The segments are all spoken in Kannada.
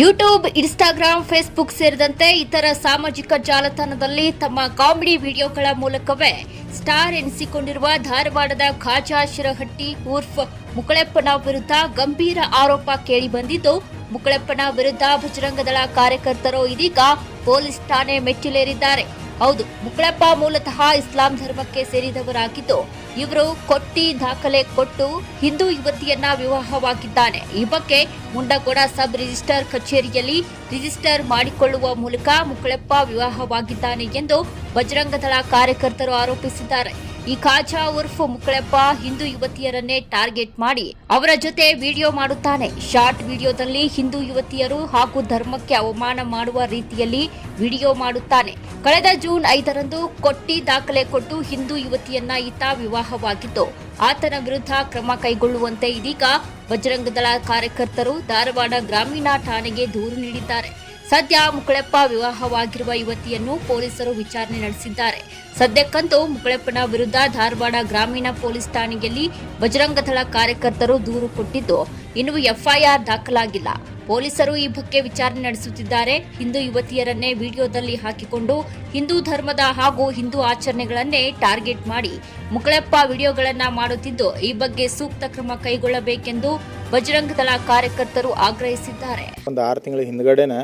ಯೂಟ್ಯೂಬ್, ಇನ್ಸ್ಟಾಗ್ರಾಮ್, ಫೇಸ್ಬುಕ್ ಸೇರಿದಂತೆ ಇತರ ಸಾಮಾಜಿಕ ಜಾಲತಾಣದಲ್ಲಿ ತಮ್ಮ ಕಾಮಿಡಿ ವಿಡಿಯೋಗಳ ಮೂಲಕವೇ ಸ್ಟಾರ್ ಎನಿಸಿಕೊಂಡಿರುವ ಧಾರವಾಡದ ಖಾಜಾ ಶಿರಹಟ್ಟಿ ಉರ್ಫ್ ಮುಕಳೆಪ್ಪನ ವಿರುದ್ಧ ಗಂಭೀರ ಆರೋಪ ಕೇಳಿಬಂದಿದ್ದು ಮುಕಳೆಪ್ಪನ ವಿರುದ್ಧ ಬಜರಂಗದಳ ಕಾರ್ಯಕರ್ತರು ಇದೀಗ ಪೊಲೀಸ್ ಠಾಣೆ ಮೆಟ್ಟಿಲೇರಿದ್ದಾರೆ. ಹೌದು, ಮುಕ್ಳಪ್ಪ ಮೂಲತಃ ಇಸ್ಲಾಂ ಧರ್ಮಕ್ಕೆ ಸೇರಿದವರಾಗಿದ್ದು, ಇವರು ಕೊಟ್ಟಿ ದಾಖಲೆ ಕೊಟ್ಟು ಹಿಂದೂ ಯುವತಿಯನ್ನ ವಿವಾಹವಾಗಿದ್ದಾನೆ. ಈ ಬಗ್ಗೆ ಮುಂಡಗೋಡ ಸಬ್ ರಿಜಿಸ್ಟರ್ ಕಚೇರಿಯಲ್ಲಿ ರಿಜಿಸ್ಟರ್ ಮಾಡಿಕೊಳ್ಳುವ ಮೂಲಕ ಮುಕ್ಳಪ್ಪ ವಿವಾಹವಾಗಿದ್ದಾನೆ ಎಂದು ಬಜರಂಗದಳ ಕಾರ್ಯಕರ್ತರು ಆರೋಪಿಸಿದ್ದಾರೆ. ಈ ಖಾಜಾ ಉರ್ಫ್ ಮುಕ್ಕಳಪ್ಪ ಹಿಂದೂ ಯುವತಿಯರನ್ನೇ ಟಾರ್ಗೆಟ್ ಮಾಡಿ ಅವರ ಜೊತೆ ವಿಡಿಯೋ ಮಾಡುತ್ತಾನೆ. ಶಾರ್ಟ್ ವಿಡಿಯೋದಲ್ಲಿ ಹಿಂದೂ ಯುವತಿಯರು ಹಾಗೂ ಧರ್ಮಕ್ಕೆ ಅವಮಾನ ಮಾಡುವ ರೀತಿಯಲ್ಲಿ ವಿಡಿಯೋ ಮಾಡುತ್ತಾನೆ. ಕಳೆದ ಜೂನ್ ಐದರಂದು ಕೊಟ್ಟಿ ದಾಖಲೆ ಕೊಟ್ಟು ಹಿಂದೂ ಯುವತಿಯನ್ನ ಈತ ವಿವಾಹವಾಗಿದ್ದು ಆತನ ವಿರುದ್ಧ ಕ್ರಮ ಕೈಗೊಳ್ಳುವಂತೆ ಇದೀಗ ಬಜರಂಗದಳ ಕಾರ್ಯಕರ್ತರು ಧಾರವಾಡ ಗ್ರಾಮೀಣ ಠಾಣೆಗೆ ದೂರು ನೀಡಿದ್ದಾರೆ. ಸದ್ಯ ಮುಕುಳೆಪ್ಪ ವಿವಾಹವಾಗಿರುವ ಯುವತಿಯನ್ನು ಪೊಲೀಸರು ವಿಚಾರಣೆ ನಡೆಸಿದ್ದಾರೆ. ಸದ್ಯಕ್ಕಂತೂ ಮುಕುಳೆಪ್ಪನ ವಿರುದ್ಧ ಧಾರವಾಡ ಗ್ರಾಮೀಣ ಪೊಲೀಸ್ ಠಾಣೆಯಲ್ಲಿ ಬಜರಂಗದಳ ಕಾರ್ಯಕರ್ತರು ದೂರು ಕೊಟ್ಟಿದ್ದು ಇನ್ನು ಎಫ್ಐಆರ್ ದಾಖಲಾಗಿಲ್ಲ. ಪೊಲೀಸರು ಈ ಬಗ್ಗೆ ವಿಚಾರಣೆ ನಡೆಸುತ್ತಿದ್ದಾರೆ. ಹಿಂದೂ ಯುವತಿಯರನ್ನೇ ವಿಡಿಯೋದಲ್ಲಿ ಹಾಕಿಕೊಂಡು ಹಿಂದೂ ಧರ್ಮದ ಹಾಗೂ ಹಿಂದೂ ಆಚರಣೆಗಳನ್ನೇ ಟಾರ್ಗೆಟ್ ಮಾಡಿ ಮುಕುಳೆಪ್ಪ ವಿಡಿಯೋಗಳನ್ನ ಮಾಡುತ್ತಿದ್ದು ಈ ಬಗ್ಗೆ ಸೂಕ್ತ ಕ್ರಮ ಕೈಗೊಳ್ಳಬೇಕೆಂದು ಬಜರಂಗದಳ ಕಾರ್ಯಕರ್ತರು ಆಗ್ರಹಿಸಿದ್ದಾರೆ. ಒಂದು ಆರು ತಿಂಗಳ ಹಿಂದ್ಗಡೆನೆ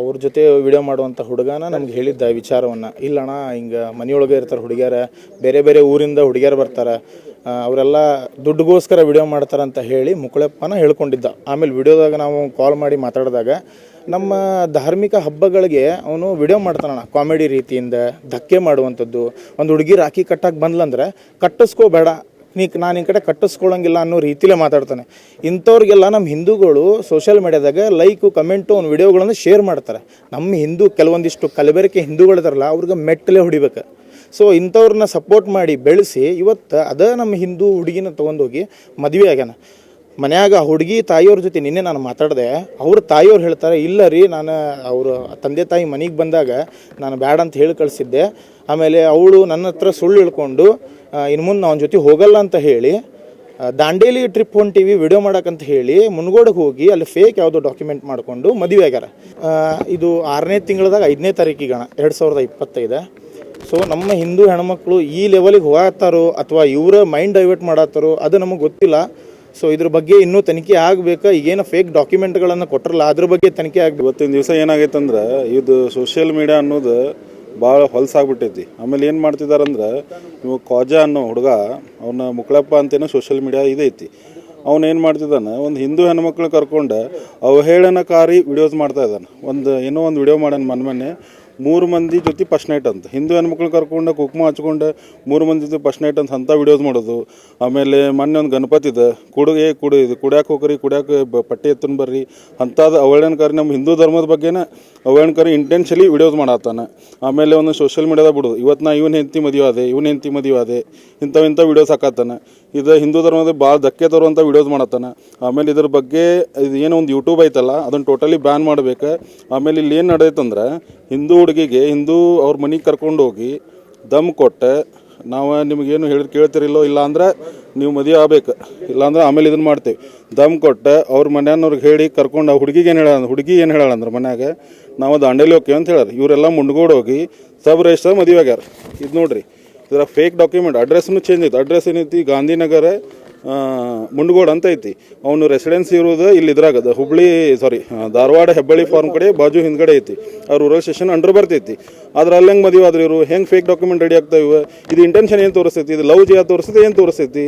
ಅವ್ರ ಜೊತೆ ವಿಡಿಯೋ ಮಾಡುವಂಥ ಹುಡುಗನ ನಮ್ಗೆ ಹೇಳಿದ್ದ ವಿಚಾರವನ್ನು. ಇಲ್ಲಣ್ಣ, ಹಿಂಗೆ ಮನೆಯೊಳಗೆ ಇರ್ತಾರೆ ಹುಡುಗಿಯರ, ಬೇರೆ ಬೇರೆ ಊರಿಂದ ಹುಡುಗಿಯರು ಬರ್ತಾರೆ ಅವರೆಲ್ಲ ದುಡ್ಡುಗೋಸ್ಕರ ವಿಡಿಯೋ ಮಾಡ್ತಾರೆ ಅಂತ ಹೇಳಿ ಮುಕುಳಪ್ಪನ ಹೇಳ್ಕೊಂಡಿದ್ದ. ಆಮೇಲೆ ವಿಡಿಯೋದಾಗ ನಾವು ಕಾಲ್ ಮಾಡಿ ಮಾತಾಡಿದಾಗ ನಮ್ಮ ಧಾರ್ಮಿಕ ಹಬ್ಬಗಳಿಗೆ ಅವನು ವಿಡಿಯೋ ಮಾಡ್ತಾನಣ್ಣ. ಕಾಮಿಡಿ ರೀತಿಯಿಂದ, ಧಕ್ಕೆ ಮಾಡುವಂಥದ್ದು. ಒಂದು ಹುಡುಗಿ ರಾಖಿ ಕಟ್ಟಕ್ಕೆ ಬಂದ್ಲಂದ್ರೆ ಕಟ್ಟಿಸ್ಕೋಬೇಡ. ನೀ ನಾನು ಈ ಕಡೆ ಕಟ್ಟಿಸ್ಕೊಳ್ಳೋಂಗಿಲ್ಲ ಅನ್ನೋ ರೀತಿಲೇ ಮಾತಾಡ್ತಾನೆ. ಇಂಥವ್ರಿಗೆಲ್ಲ ನಮ್ಮ ಹಿಂದೂಗಳು ಸೋಷಿಯಲ್ ಮೀಡ್ಯಾದಾಗ ಲೈಕು ಕಮೆಂಟು ಒಂದು ವಿಡಿಯೋಗಳನ್ನು ಶೇರ್ ಮಾಡ್ತಾರೆ. ನಮ್ಮ ಹಿಂದೂ ಕೆಲವೊಂದಿಷ್ಟು ಕಲಬೆರಕೆ ಹಿಂದೂಗಳಿದಾರಲ್ಲ ಅವ್ರಿಗೆ ಮೆಟ್ಟಲೆ ಹೊಡಿಬೇಕು. ಸೊ ಇಂಥವ್ರನ್ನ ಸಪೋರ್ಟ್ ಮಾಡಿ ಬೆಳೆಸಿ ಇವತ್ತು ಅದೇ ನಮ್ಮ ಹಿಂದೂ ಹುಡುಗಿನ ತೊಗೊಂಡೋಗಿ ಮದುವೆ ಆಗ್ಯಾನ. ಮನ್ಯಾಗ ಹುಡುಗಿ ತಾಯಿಯವ್ರ ಜೊತೆ ನಿನ್ನೆ ನಾನು ಮಾತಾಡಿದೆ, ಅವ್ರ ತಾಯಿಯವ್ರು ಹೇಳ್ತಾರೆ, ಇಲ್ಲ ರೀ, ನಾನು ಅವರು ತಂದೆ ತಾಯಿ ಮನೆಗೆ ಬಂದಾಗ ನಾನು ಬ್ಯಾಡ ಅಂತ ಹೇಳಿ ಕಳಿಸಿದ್ದೆ. ಆಮೇಲೆ ಅವಳು ನನ್ನ ಹತ್ರ ಸುಳ್ಳು ಹೇಳ್ಕೊಂಡು ಇನ್ನು ಮುಂದೆ ಅವನ ಜೊತೆ ಹೋಗಲ್ಲ ಅಂತ ಹೇಳಿ ದಾಂಡೇಲಿ ಟ್ರಿಪ್ ಹೊಂಟಿವಿ ವಿಡಿಯೋ ಮಾಡಕ್ಕಂತ ಹೇಳಿ ಮುನ್ಗೋಡಿಗೆ ಹೋಗಿ ಅಲ್ಲಿ ಫೇಕ್ ಯಾವುದೋ ಡಾಕ್ಯುಮೆಂಟ್ ಮಾಡಿಕೊಂಡು ಮದುವೆ ಆಗ್ಯಾರ. ಇದು ಆರನೇ ತಿಂಗಳದಾಗ ಐದನೇ ತಾರೀಕಿಗೆ ಗಣ ಎರಡು ಸಾವಿರದ ಇಪ್ಪತ್ತೈದು. ಸೊ ನಮ್ಮ ಹಿಂದೂ ಹೆಣ್ಮಕ್ಳು ಈ ಲೆವೆಲಿಗೆ ಹೋಗತ್ತಾರೋ ಅಥವಾ ಇವರ ಮೈಂಡ್ ಡೈವರ್ಟ್ ಮಾಡತ್ತಾರೋ ಅದು ನಮಗೆ ಗೊತ್ತಿಲ್ಲ. ಸೊ ಇದ್ರ ಬಗ್ಗೆ ಇನ್ನೂ ತನಿಖೆ ಆಗಬೇಕು? ಈಗೇನು ಫೇಕ್ ಡಾಕ್ಯುಮೆಂಟ್ಗಳನ್ನು ಕೊಟ್ಟರಲ್ಲ ಅದ್ರ ಬಗ್ಗೆ ತನಿಖೆ ಆಗಬೇಕು. ಇವತ್ತಿನ ದಿವಸ ಏನಾಗೈತಂದ್ರೆ, ಇದು ಸೋಷಿಯಲ್ ಮೀಡಿಯಾ ಅನ್ನೋದು ಭಾಳ ಹೊಲಸಾಗ್ಬಿಟ್ಟೈತಿ. ಆಮೇಲೆ ಏನು ಮಾಡ್ತಿದಾರಂದ್ರೆ, ಇವಾಗ ಇವು ಕ್ವಾಜಾ ಅನ್ನೋ ಹುಡುಗ, ಅವನ ಮುಕ್ಳಪ್ಪ ಅಂತೇನೋ ಸೋಷಿಯಲ್ ಮೀಡಿಯಾ ಇದೈತಿ. ಏನು ಮಾಡ್ತಿದ್ದಾನೆ, ಒಂದು ಹಿಂದೂ ಹೆಣ್ಮಕ್ಳು ಕರ್ಕೊಂಡು ಅವಹೇಳನಕಾರಿ ವಿಡಿಯೋಸ್ ಮಾಡ್ತಾ ಇದ್ದಾನೆ. ಒಂದು, ಏನೋ ಒಂದು ವಿಡಿಯೋ ಮನೆ ಮೊನ್ನೆ ಮೂರು ಮಂದಿ ಜೊತೆ ಫಸ್ಟ್ ನೈಟ್ ಅಂತ. ಹಿಂದೂ ಹೆಣ್ಮಕ್ಳು ಕರ್ಕೊಂಡು ಕುಕ್ಮ ಹಚ್ಕೊಂಡು ಮೂರು ಮಂದಿ ಜೊತೆ ಫಸ್ಟ್ ನೈಟ್ ಅಂತ ಅಂಥ ವಿಡಿಯೋಸ್ ಮಾಡೋದು. ಆಮೇಲೆ ಮೊನ್ನೆ ಒಂದು ಗಣಪತಿ ಇದೆ. ಕುಡುಗೆ ಕುಡಿ, ಇದು ಕುಡ್ಯಾಕೆ ಹೋಗ್ರಿ, ಕುಡ್ಯಾಕೆ ಬ, ಪಟ್ಟಿ ಎತ್ತನ್ ಬರ್ರಿ ಅಂಥದ್ದು ಅವಹೇಳನಕಾರಿ ನಮ್ಮ ಹಿಂದೂ ಧರ್ಮದ ಬಗ್ಗೆನೇ ಅವಹೇಳನಕಾರಿ ಇಂಟೆನ್ಷಲಿ ವಿಡಿಯೋಸ್ ಮಾಡತ್ತಾನೆ. ಆಮೇಲೆ ಒಂದು ಸೋಷಿಯಲ್ ಮೀಡಿಯಾದಾಗ ಬಿಡೋದು. ಇವತ್ತು ನಾ ಇವನ್ ಹೆಂಡತಿ ಮದುವೆ ಆದೆ, ಇವನ್ ಹೆಂಡತಿ ಮದುವೆ ಆದೆ, ಇಂಥವು ಇಂಥ ವಿಡಿಯೋಸ್ ಹಾಕತ್ತಾನೆ. ಇದು ಹಿಂದೂ ಧರ್ಮದ ಭಾಳ ಧಕ್ಕೆ ತರುವಂಥ ವಿಡಿಯೋಸ್ ಮಾಡತ್ತಾನೆ. ಆಮೇಲೆ ಇದ್ರ ಬಗ್ಗೆ ಇದು ಏನೋ ಒಂದು ಯೂಟ್ಯೂಬ್ ಐತಲ್ಲ, ಅದನ್ನು ಟೋಟಲಿ ಬ್ಯಾನ್ ಮಾಡಬೇಕು. ಆಮೇಲೆ ಇಲ್ಲಿ ಏನು ನಡೆದೈತಂದ್ರೆ ಹಿಂದೂ ಹುಡುಗಿಗೆ, ಹಿಂದೂ ಅವ್ರ ಮನೆಗೆ ಕರ್ಕೊಂಡು ಹೋಗಿ ದಮ್ ಕೊಟ್ಟೆ. ನಾವು ನಿಮಗೇನು ಹೇಳಿ ಕೇಳ್ತಿರಿಲ್ಲೋ ಇಲ್ಲ ಅಂದ್ರೆ ನೀವು ಮದುವೆ ಆಗ್ಬೇಕು. ಇಲ್ಲಾಂದ್ರೆ ಆಮೇಲೆ ಇದನ್ನು ಮಾಡ್ತೀವಿ. ದಮ್ ಕೊಟ್ಟೆ, ಅವ್ರ ಮನೆಯವ್ರಿಗೆ ಹೇಳಿ ಕರ್ಕೊಂಡು ಆ ಹುಡುಗಿಗೆ ಏನು ಹೇಳ ಹುಡುಗಿ ಏನು ಹೇಳಂದ್ರೆ ಮನ್ಯಾಗ, ನಾವು ದಾಂಡೇಲಿ ಹೋಗ್ತೀವಿ ಅಂತ ಹೇಳ್ಯಾರ ಇವರೆಲ್ಲ ಮುಂಡ್ಗೋಡ್ ಹೋಗಿ ಸಬ್ ರಿಜಿಸ್ಟರ್ ಮದುವೆ ಆಗ್ಯಾರ. ಇದು ನೋಡ್ರಿ ಇದರ ಫೇಕ್ ಡಾಕ್ಯುಮೆಂಟ್ ಅಡ್ರೆಸ್ನು ಚೇಂಜ್ ಐತಿ ಅಡ್ರೆಸ್ ಏನೈತಿ ಗಾಂಧಿನಗರ ಮುಂಡಗೋಡ್ ಅಂತ ಐತಿ. ಅವನು ರೆಸಿಡೆನ್ಸಿ ಇರೋದು ಇಲ್ಲಿ ಇದ್ರಾಗ ಹುಬ್ಳಿ ಸಾರಿ ಧಾರವಾಡ ಹೆಬ್ಬಳ್ಳಿ ಫಾರ್ಮ್ ಕಡೆ ಬಾಜು ಹಿಂದ್ಗಡೆ ಐತಿ. ಆ ರೂರಲ್ ಸ್ಟೇಷನ್ ಅಂಡರ್ ಬರ್ತೈತಿ ಆದ್ರೆ ಅಲ್ಲಿ ಹೆಂಗೆ ಮದುವೆ ಆದ್ರೆ ಇವರು? ಹೆಂಗೆ ಫೇಕ್ ಡಾಕ್ಯುಮೆಂಟ್ ರೆಡಿ ಆಗ್ತಾವೆ ಇದು ಇಂಟೆನ್ಷನ್ ಏನು ತೋರಿಸ್ತೈತಿ? ಇದು ಲವ್ ಜಿಯಾ ತೋರಿಸ್ತೈತಿ, ಏನು ತೋರಿಸ್ತೈತಿ?